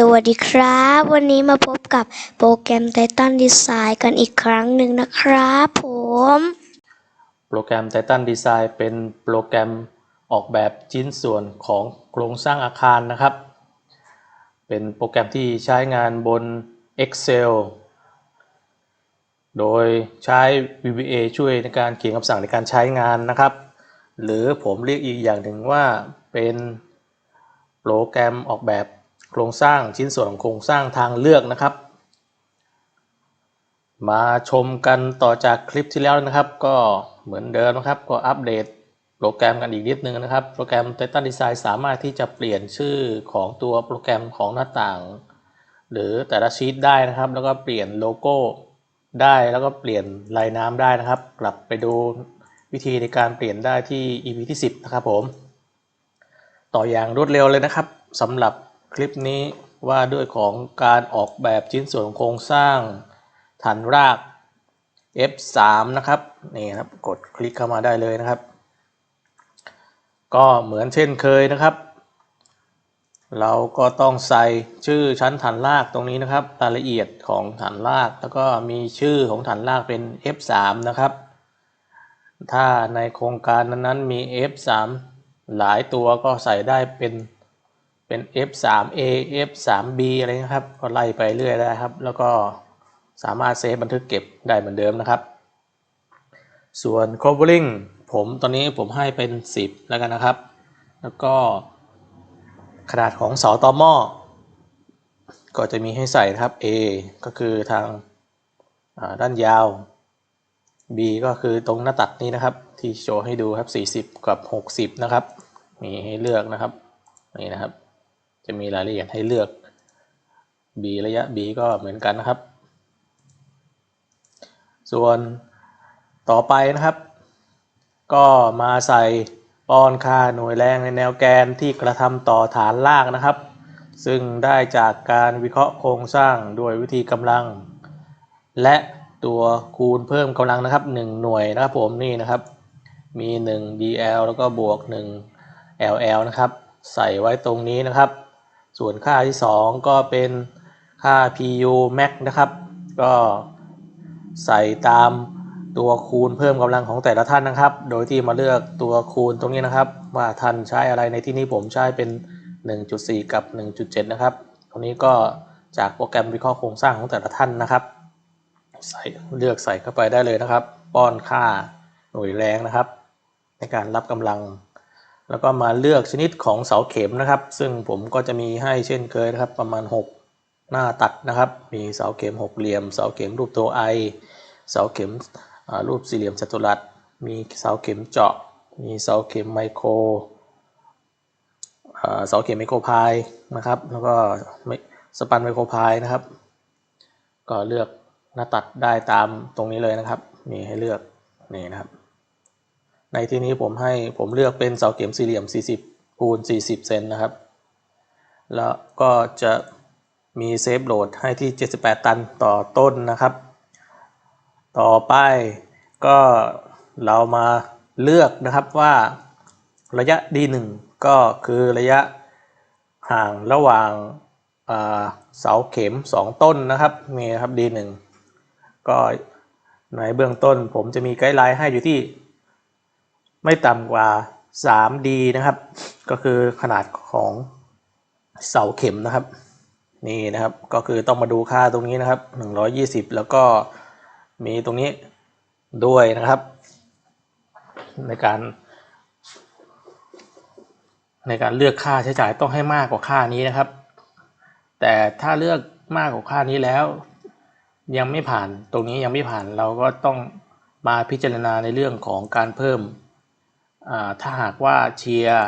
สวัสดีครับ วันนี้มาพบกับโปรแกรม Titan Design กันอีกครั้งหนึ่งนะครับผม โปรแกรม Titan Design เป็นโปรแกรมออกแบบชิ้นส่วนของโครงสร้างอาคารนะครับ เป็นโปรแกรมที่ใช้งานบน Excel โดยใช้ VBA ช่วยในการเขียนคำสั่งในการใช้งานนะครับ หรือผมเรียกอีกอย่างหนึ่งว่าเป็นโปรแกรมออกแบบ โครงสร้างชิ้นส่วนของโครงสร้างทางเลือกนะครับ มาชมกันต่อจากคลิปที่แล้วนะครับ ก็เหมือนเดิมนะครับ ก็อัปเดตโปรแกรมกันอีกนิดนึงนะครับ โปรแกรม Titan Design สามารถที่จะเปลี่ยนชื่อของตัวโปรแกรมของหน้าต่าง หรือแต่ละชีตได้นะครับ แล้วก็เปลี่ยนโลโก้ได้แล้วก็เปลี่ยนลายน้ำได้นะครับ กลับไปดูวิธีในการเปลี่ยนได้ที่ EP ที่ 10 นะครับผม ต่ออย่างรวดเร็วเลยนะครับสำหรับ คลิปนี้ว่าด้วยของการออกแบบชิ้นส่วนโครงสร้างฐานราก F3 นะครับนี่ครับกดคลิกเข้ามาได้เลยนะครับ ก็เหมือนเช่นเคยนะครับ เราก็ต้องใส่ชื่อชั้นฐานรากตรงนี้นะครับ รายละเอียดของฐานราก แล้วก็มีชื่อของฐานรากเป็น F3 นะครับ ถ้าในโครงการนั้นๆมี F3 หลายตัวก็ใส่ได้เป็น เป็น F3A F3B อะไรนะครับ ก็ไล่ไปเรื่อยได้ครับ แล้วก็สามารถเซฟบันทึกเก็บได้เหมือนเดิมนะครับ ส่วน covering ผมตอนนี้ผมให้เป็น 10 แล้วกันนะครับ แล้วก็ขนาดของเสาตอหม้อก็จะมีให้ใส่นะครับ A ก็คือทางด้านยาว B ก็คือตรงหน้าตัดนี้นะครับ ที่โชว์ให้ดูครับ 40 กับ 60 นะครับ มีให้เลือกนะครับ นี่นะครับ จะมีรายละเอียดให้เลือก B ระยะ B ก็เหมือนกันนะครับ ส่วนต่อไปนะครับ ก็มาใส่ป้อนค่าหน่วยแรงในแนวแกนที่กระทำต่อฐานรากนะครับ ซึ่งได้จากการวิเคราะห์โครงสร้างด้วยวิธีกำลัง และตัวคูณเพิ่มกำลังนะครับ 1 หน่วยนะครับผมนี่นะครับ มี 1 dl แล้วก็บวก 1 ll นะครับ ใส่ไว้ตรงนี้นะครับ ส่วนค่าที่ 2 ก็เป็นค่า pu max นะครับ ก็ใส่ตามตัวคูณเพิ่มกำลังของแต่ละท่านนะครับ โดยที่มาเลือกตัวคูณตรงนี้นะครับ ว่าท่านใช้อะไรในที่นี้ผมใช้เป็น 1.4 กับ 1.7 นะครับ ตรงนี้ก็จากโปรแกรมวิเคราะห์โครงสร้างของแต่ละท่านนะครับ ใส่เลือกใส่เข้าไปได้เลยนะครับ ป้อนค่าหน่วยแรงนะครับ ในการรับกำลัง แล้วก็มาเลือกชนิดของเสาเข็มนะครับ ซึ่งผมก็จะมีให้เช่นเคยนะครับ ประมาณ 6 หน้าตัดนะครับ มีเสาเข็มหกเหลี่ยม เสาเข็มรูปตัวไอเสาเข็มรูปสี่เหลี่ยมจัตุรัส มีเสาเข็มเจาะ มีเสาเข็มไมโครเสาเข็มไมโครพายนะครับ แล้วก็สปันไมโครพายนะครับ ก็เลือกหน้าตัดได้ตามตรงนี้เลยนะครับ มีให้เลือกนี่นะครับ ในที่นี้ผมให้ผมเลือกเป็นเสาเข็มสี่เหลี่ยม 40คูณ40 เซนนะครับ แล้วก็จะมีเซฟโหลดให้ที่ 78 ตันต่อต้นนะครับ ต่อไปก็เรามาเลือกนะครับว่าระยะ D1 ก็คือระยะห่างระหว่างเสาเข็ม 2 ต้นนะครับนี่นะครับ D1 ก็ในเบื้องต้นผมจะมีไกด์ไลน์ให้อยู่ที่ ไม่ต่ำกว่า 3D นะครับ ก็คือขนาดของเสาเข็มนะครับ นี่นะครับก็คือต้องมาดูค่าตรงนี้นะครับ 120 แล้วก็มีตรงนี้ด้วยนะครับ ในการในการเลือกค่าใช้จ่ายต้องให้มากกว่าค่านี้นะครับ แต่ถ้าเลือกมากกว่าค่านี้แล้ว ยังไม่ผ่านตรงนี้ยังไม่ผ่านเราก็ต้องมาพิจารณาในเรื่องของการเพิ่ม ถ้าหากว่าเชียร์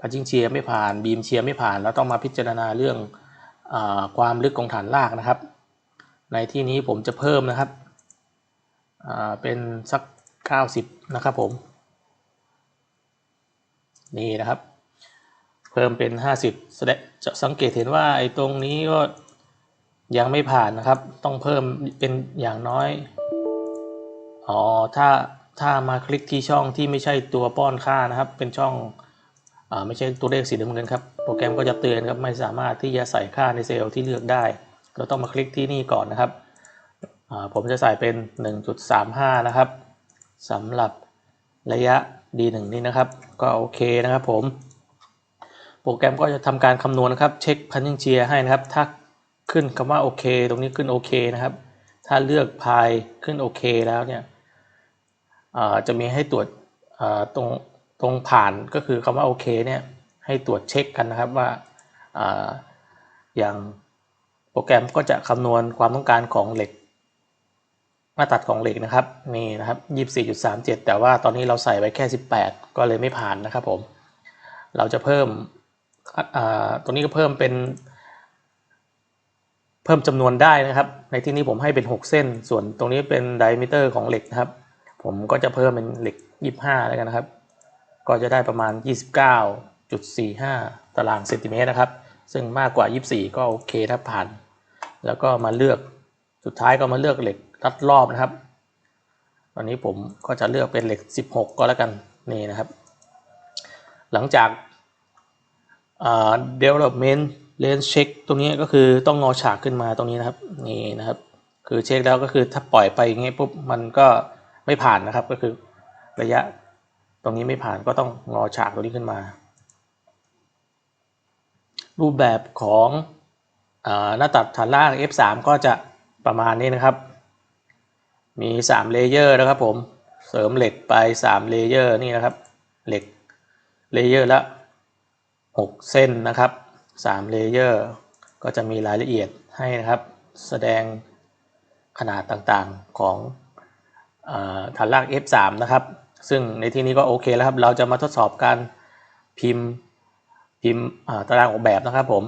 พัชชิงเชียร์ไม่ผ่านบีมเชียร์ไม่ผ่านเราต้องมาพิจารณาเรื่องอความลึกของฐานรากนะครับ ในที่นี้ผมจะเพิ่มนะครับเป็นสัก 90 นะครับผม นี่นะครับ เพิ่มเป็น 50แสดงจะสังเกตเห็นว่าไอ้ตรงนี้ก็ยังไม่ผ่านนะครับ ต้องเพิ่มเป็นอย่างน้อย อ๋อ ถ้า ถ้ามาคลิกที่ช่องที่ไม่ใช่ตัวป้อนค่านะครับ เป็นช่องอไม่ใช่ตัวเลขสีน้ำเงินครับ โปรแกรมก็จะเตือนครับไม่สามารถที่จะใส่ค่าในเซลล์ที่เลือกได้ เราต้องมาคลิกที่นี่ก่อนนะครับ ผมจะใส่เป็น 1.35 นะครับสำหรับระยะ D1 นี่นะครับ ก็โอเคนะครับผม โปรแกรมก็จะทำการคำนวณนะครับ เช็คพันยิงเจียให้นะครับ ถ้าขึ้นคำว่าโอเคตรงนี้ขึ้นโอเคนะครับ ถ้าเลือกพายขึ้นโอเคแล้วเนี่ย จะมีให้ตรวจตรงตรงผ่านก็คือคำว่าโอเคเนี่ยให้ตรวจเช็คกันนะครับว่าอย่างโปรแกรมก็จะคำนวณความต้องการของเหล็กมาตรฐานของเหล็กนะครับนี่นะครับ24.37 แต่ว่าตอนนี้เราใส่ไว้แค่ 18 ก็เลยไม่ผ่านนะครับผม เราจะเพิ่มตรงนี้ก็เพิ่มเป็น เพิ่มจำนวนได้นะครับ ในที่นี้ผมให้เป็น 6 เส้น ส่วนตรงนี้เป็นไดมิเตอร์ของเหล็กนะครับ ผมก็จะเพิ่มเป็นเหล็ก 25 แล้วกันนะครับ ก็จะได้ประมาณ 29.45 ตารางเซนติเมตรนะครับ ซึ่งมากกว่า 24 ก็โอเคถ้าผ่าน แล้วก็มาเลือก สุดท้ายก็มาเลือกเหล็กรัดรอบนะครับ ตอนนี้ผมก็จะเลือกเป็นเหล็ก 16 ก็แล้วกันนี่นะครับ หลังจากอ่า development range check ตรงนี้ก็คือต้องงอฉากขึ้นมาตรงนี้นะครับ นี่นะครับ คือเช็คแล้วก็คือถ้าปล่อยไปอย่างเงี้ยปุ๊บมันก็ ไม่ผ่านนะครับก็คือระยะตรงนี้ไม่ผ่านก็ต้องงอฉากตรงนี้ขึ้นมา รูปแบบของอหน้าตัดฐานล่าง F3 ก็จะประมาณนี้นะครับ มี3เลเยอร์นะครับผมเสริมเหล็กไป3เลเยอร์นี่นะครับเหล็กเลเยอร์ละ 6 เส้นนะครับ3เลเยอร์ก็จะมีรายละเอียดให้นะครับ แสดงขนาดต่างๆของ ฐานล่าง F3 นะครับ ซึ่งในที่นี้ก็โอเคแล้วครับ เราจะมาทดสอบการพิมพ์พิมพ์ตารางออกแบบนะครับผม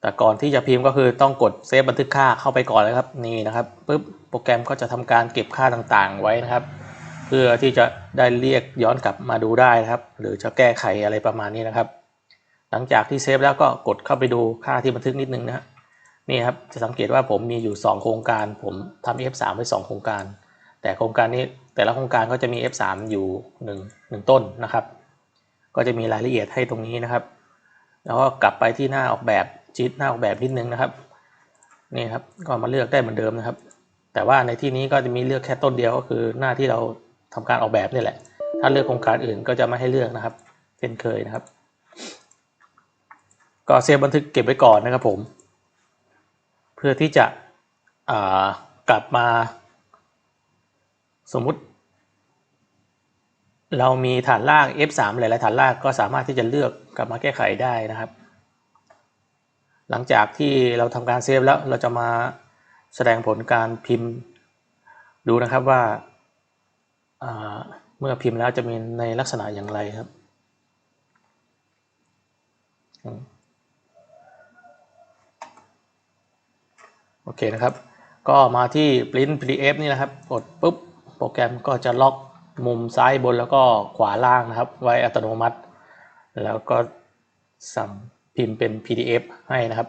แต่ก่อนที่จะพิมพ์ก็คือต้องกดเซฟบันทึกค่าเข้าไปก่อนนะครับ นี่นะครับปุ๊บโปรแกรมก็จะทำการเก็บค่าต่างๆ ไว้นะครับ เพื่อที่จะได้เรียกย้อนกลับมาดูได้นะครับ หรือจะแก้ไขอะไรประมาณนี้นะครับ หลังจากที่เซฟแล้วก็กดเข้าไปดูค่าที่บันทึกนิดนึงนะนี่ครับจะสังเกตว่าผมมีอยู่ 2 โครงการ ผมทำ F3 ไว้2โครงการ แต่โครงการนี้แต่ละโครงการก็จะมี F3 อยู่1 1ต้นนะครับ ก็จะมีรายละเอียดให้ตรงนี้นะครับ แล้วก็กลับไปที่หน้าออกแบบชีตหน้าออกแบบนิดนึงนะครับนี่ครับก็มาเลือกได้เหมือนเดิมนะครับ แต่ว่าในที่นี้ก็จะมีเลือกแค่ต้นเดียวก็คือหน้าที่เราทำการออกแบบนี่แหละ ถ้าเลือกโครงการอื่นก็จะไม่ให้เลือกนะครับเช่นเคยนะครับ ก็เซฟบันทึกเก็บไว้ก่อนนะครับผม เพื่อที่จะกลับมา สมมุติ เรามีฐานลาก F3 หลายๆฐานลากก็สามารถที่จะเลือกกลับมาแก้ไขได้นะครับ หลังจากที่เราทำการเซฟแล้วเราจะมาแสดงผลการพิมพ์ ดูนะครับว่าาเมื่อพิมพ์แล้วจะมีในลักษณะอย่างไรครับ โอเคนะครับ ก็มาที่ print pdf นี่นะครับ กดปุ๊บ โปรแกรมก็จะล็อกมุมซ้ายบนแล้วก็ขวาล่างนะครับ ไว้อัตโนมัติ แล้วก็สั่งพิมพ์เป็น PDF ให้นะครับ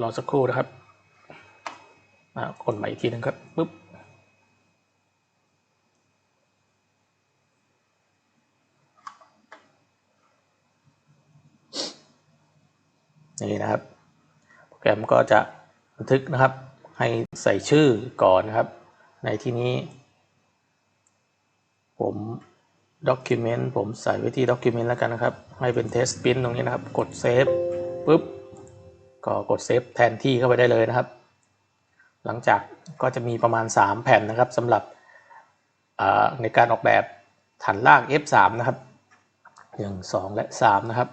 รอสักครู่นะครับกดใหม่อีกทีนึงครับปุ๊บ นี่นะครับ โปรแกรมก็จะบันทึกนะครับ ให้ใส่ชื่อก่อนนะครับ ในที่นี้ ผม document ผมใส่ไว้ที่ document แล้วกันนะครับ ให้เป็น test print ตรงนี้นะครับ กด save ปุ๊บ ก็กด save แทนที่เข้าไปได้เลยนะครับ หลังจากก็จะมีประมาณ 3 แผ่นนะครับสำหรับในการออกแบบฐานลาก F3 นะครับ 1 2 และ 3 นะครับ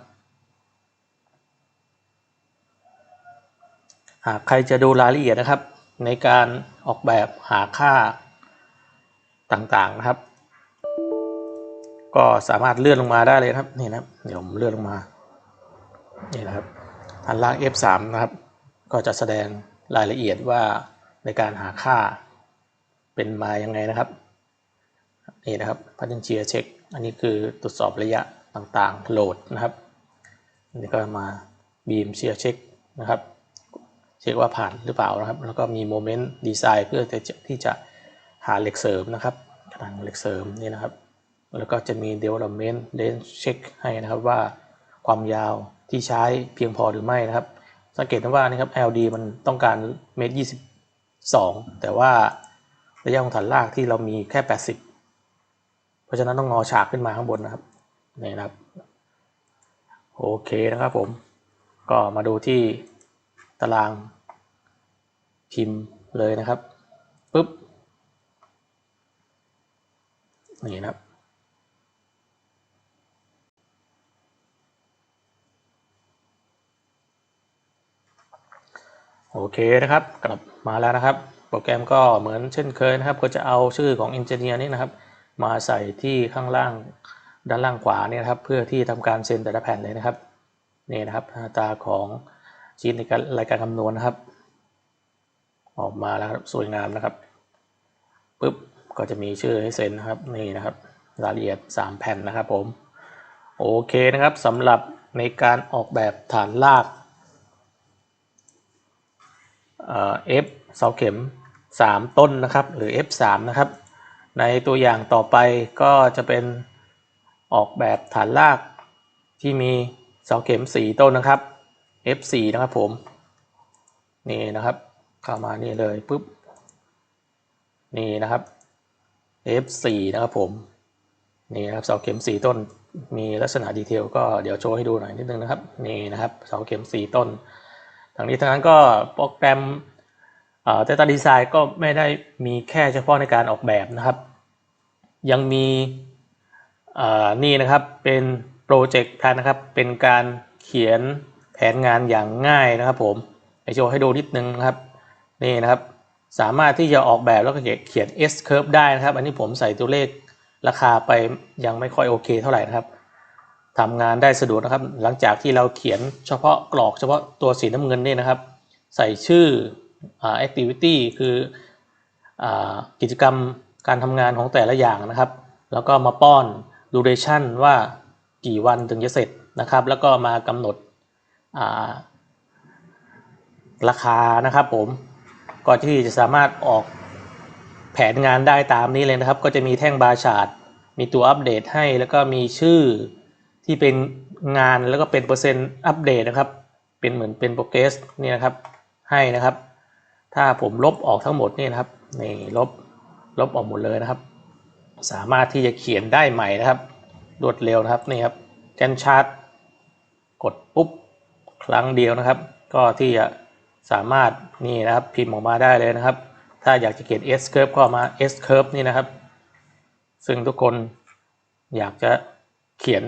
หากใครจะดูรายละเอียดนะครับ ในการออกแบบหาค่าต่างๆนะครับ ก็สามารถเลื่อนลงมาได้เลยนะครับนี่นะเดี๋ยวผมเลื่อนลงมานี่นะครับอันล่าง F3 นะครับ ก็จะแสดงรายละเอียดว่าในการหาค่าเป็นมายังไงนะครับนี่นะครับพัฒนเชียเช็คอันนี้คือตรวจสอบระยะต่างๆโหลดนะครับอันนี้ก็มาบีมเชียเช็คนะครับ เช็คว่าผ่านหรือเปล่านะครับ แล้วก็มีโมเมนต์ดีไซน์เพื่อที่จะที่จะหาเหล็กเสริมนะครับกระถางเหล็กเสริมนี่นะครับ แล้วก็จะมี development range check ให้นะครับว่าความยาวที่ใช้เพียงพอหรือไม่นะครับ สังเกตนะว่านี่ครับ LD มันต้องการเมตรยี่สิบสองแต่ว่าระยะของฐานรากที่เรามีแค่ 80 เพราะฉะนั้นต้องงอฉากขึ้นมาข้างบนนะครับนี่นะครับ โอเคนะครับผม ก็มาดูที่ ตารางพิมพ์เลยนะครับปุ๊บนี่นะครับ โอเคนะครับ กลับมาแล้วนะครับ โปรแกรมก็เหมือนเช่นเคยนะครับ ก็จะเอาชื่อของเอนจิเนียร์นี่นะครับ มาใส่ที่ข้างล่างด้านล่างขวาเนี่ยนะครับ เพื่อที่ทำการเซ็นแต่ละแผ่นเลยนะครับ นี่นะครับหน้าตาของ ชีตในการรายการคำนวณนะครับ ออกมาแล้วครับสวยงามนะครับปุ๊บก็จะมีชื่อให้เซ็นนะครับนี่นะครับรายละเอียด 3 แผ่นนะครับผมโอเคนะครับสำหรับในการออกแบบฐานรากเอ่อ F เสาเข็ม 3 ต้นนะครับหรือ F3 นะครับ ในตัวอย่างต่อไปก็จะเป็นออกแบบฐานรากที่มีเสาเข็ม 4 ต้นนะครับ F4 นะครับผม นี่นะครับ เข้ามานี่เลยปุ๊บ นี่นะครับ F4 นะครับผม นี่นะครับเสาเข็ม 4 ต้น มีลักษณะดีเทลก็เดี๋ยวโชว์ให้ดูหน่อยนิดนึงนะครับ นี่นะครับเสาเข็ม 4 ต้น ทั้งนี้ทั้งนั้นก็โปรแกรมเอ่อ Data Design ก็ไม่ได้มีแค่เฉพาะในการออกแบบนะครับ ยังมีเอ่อนี่นะครับเป็นโปรเจกต์แพลนนะครับ เป็นการเขียน ผนงานอย่างง่ายนะครับผมไอโชว์ให้ดูนิดนึงนะครับนี่นะครับสามารถที่จะออกแบบแล้วก็เขียน S curve ได้นะครับ อันนี้ผมใส่ตัวเลขราคาไปยังไม่ค่อยโอเคเท่าไหร่นะครับทำงานได้สะดวกนะครับ หลังจากที่เราเขียนเฉพาะกรอกเฉพาะตัวสีน้ำเงินนี่นะครับ ใส่ชื่ออ activity คืออกิจกรรมการทำงานของแต่ละอย่างนะครับ แล้วก็มาป้อน duration ว่ากี่วันถึงจะเสร็จนะครับ แล้วก็มากำหนด ราคานะครับผมก็ที่จะสามารถออกแผนงานได้ตามนี้เลยนะครับ ก็จะมีแท่งบาร์ชาร์ตมีตัวอัปเดตให้แล้วก็มีชื่อที่เป็นงานแล้วก็เป็นเปอร์เซ็นต์อัปเดตนะครับ เป็นเหมือนเป็นโปรเกรสนี่นะครับให้นะครับ ถ้าผมลบออกทั้งหมดนี่นะครับนี่ลบลบออกหมดเลยนะครับ สามารถที่จะเขียนได้ใหม่นะครับ รวดเร็วนะครับนี่ครับแกนชาร์ตกดปุ๊บ รั้งเดียวนะครับ ก็ที่จะสามารถนี่นะครับพิมพ์ออกมาได้เลยนะครับ ถ้าอยากจะเขียน S curve ก็มา S curve นี่นะครับ ซึ่งทุกคนอยากจะเขียน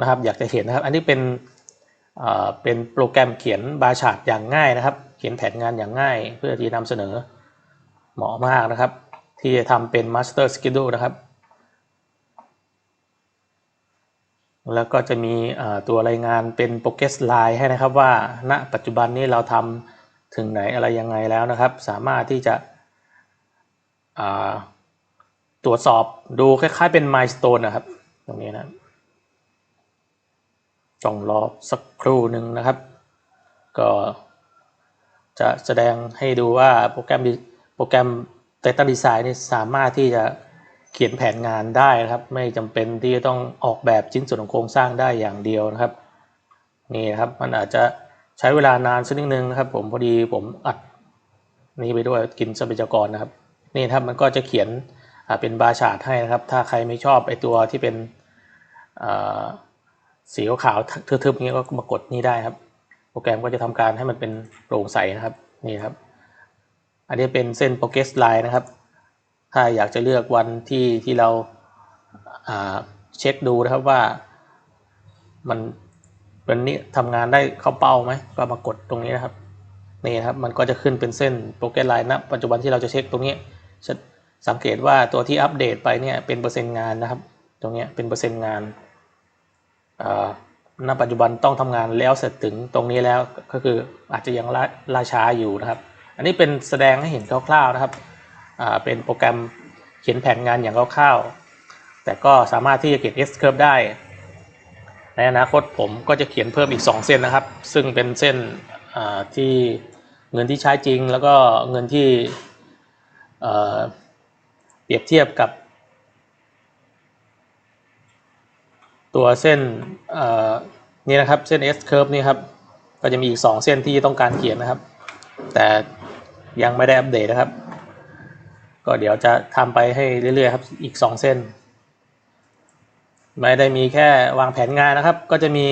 นะครับ อยากจะเขียนนะครับ อันนี้เป็นเป็นโปรแกรมเขียนบาร์ชาร์ตอย่างง่ายนะครับ เขียนแผนงานอย่างง่าย เพื่อที่นำเสนอเหมาะมากนะครับ ที่จะทำเป็น Master Schedule นะครับ แล้วก็จะมีตัวรายงานเป็น Progress Line ให้นะครับว่าณปัจจุบันนี้เราทำถึงไหนอะไรยังไงแล้วนะครับ สามารถที่จะตรวจสอบดูคล้ายๆเป็น Milestone นะครับ ตรงนี้นะต้องรอสักครู่หนึ่งนะครับ ก็จะแสดงให้ดูว่าโปรแกรมโปรแกรม Data Design นี่สามารถที่จะ เขียนแผนงานได้นะครับ ไม่จำเป็นที่จะต้องออกแบบชิ้นส่วนของโครงสร้างได้อย่างเดียวนะครับนี่นะครับมันอาจจะใช้เวลานานสักนิดนึงนะครับ ผมพอดีผมอัดนี่ไปด้วยกินทรัพยากรนะครับ นี่ครับมันก็จะเขียนเป็นบาชาร์ตให้นะครับ ถ้าใครไม่ชอบไอตัวที่เป็นสีขาวทึบๆอย่างนี้ก็มากดนี่ได้ครับ โปรแกรมก็จะทำการให้มันเป็นโปร่งใสนะครับนี่ครับ อันนี้เป็นเส้น progress line นะครับ ถ้าอยากจะเลือกวันที่ที่เราเช็คดูนะครับว่ามันวันนี้ทำงานได้เข้าเป้าไหมก็มากดตรงนี้นะครับนี่นะครับมันก็จะขึ้นเป็นเส้น progress line นะปัจจุบันที่เราจะเช็คตรงนี้สังเกตว่าตัวที่อัปเดตไปเนี่ยเป็นเปอร์เซ็นต์งานนะครับ ตรงนี้เป็นเปอร์เซ็นต์งานณปัจจุบันต้องทำงานแล้วเสร็จถึงตรงนี้แล้วก็คืออาจจะยังล่าช้าอยู่นะครับ อันนี้เป็นแสดงให้เห็นคร่าวๆนะครับ เป็นโปรแกรมเขียนแผนงานอย่างคร่าวๆ แต่ก็สามารถที่จะเขียน S curve ได้ ในอนาคตผมก็จะเขียนเพิ่มอีก 2 เส้นนะครับ ซึ่งเป็นเส้นที่เงินที่ใช้จริง แล้วก็เงินที่เปรียบเทียบกับ ตัวเส้นนี่นะครับเส้น S curve นี่ครับก็จะมีอีก 2 เส้นที่ต้องการเขียนนะครับ แต่ยังไม่ได้อัปเดตนะครับ ก็เดี๋ยวจะทำไปให้เรื่อยๆครับอีก 2 เส้น ไม่ได้มีแค่วางแผนงานนะครับ ก็จะมี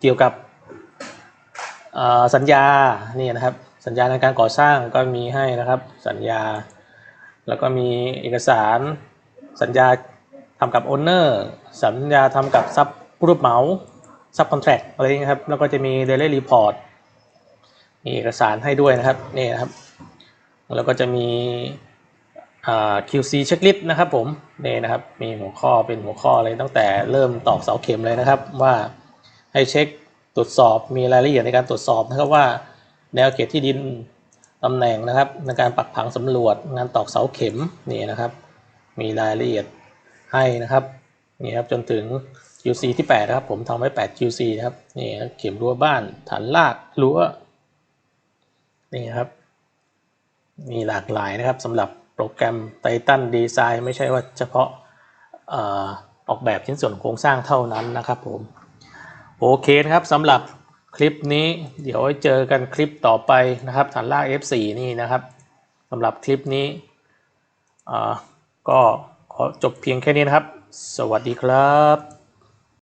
เกี่ยวกับสัญญานี่นะครับ สัญญาในการก่อสร้างก็มีให้นะครับ สัญญา แล้วก็มีเอกสารสัญญาทำกับโอนเนอร์สัญญาทำกับซับผู้รับเหมาซับคอนแทรคอะไรอย่างเงี้ยครับ แล้วก็จะมีเดลี่รีพอร์ตมีเอกสารให้ด้วยนะครับนี่นะครับ แล้วก็จะมี QC checklist นะครับผมนี่นะครับมีหัวข้อเป็นหัวข้อเลยตั้งแต่เริ่มตอกเสาเข็มเลยนะครับ ว่าให้เช็คตรวจสอบมีรายละเอียดในการตรวจสอบนะครับว่า แนวเขตที่ดินตำแหน่งนะครับ ในการปักผังสำรวจงานตอกเสาเข็มนี่นะครับ มีรายละเอียดให้นะครับนี่ครับจนถึง QC ที่8นะครับผมทำไว้ 8 QC นะครับนี่ครับเข็มรั้วบ้านฐานรากรั้วนี่ครับ มีหลากหลายนะครับสำหรับโปรแกรม Titan Design ไม่ใช่ว่าเฉพาะออกแบบชิ้นส่วนโครงสร้างเท่านั้นนะครับผมโอเคนะครับสำหรับคลิปนี้เดี๋ยวเจอกันคลิปต่อไปนะครับฐานลาก F4 นี่นะครับสำหรับคลิปนี้ก็ขอจบเพียงแค่นี้นะครับ สวัสดีครับ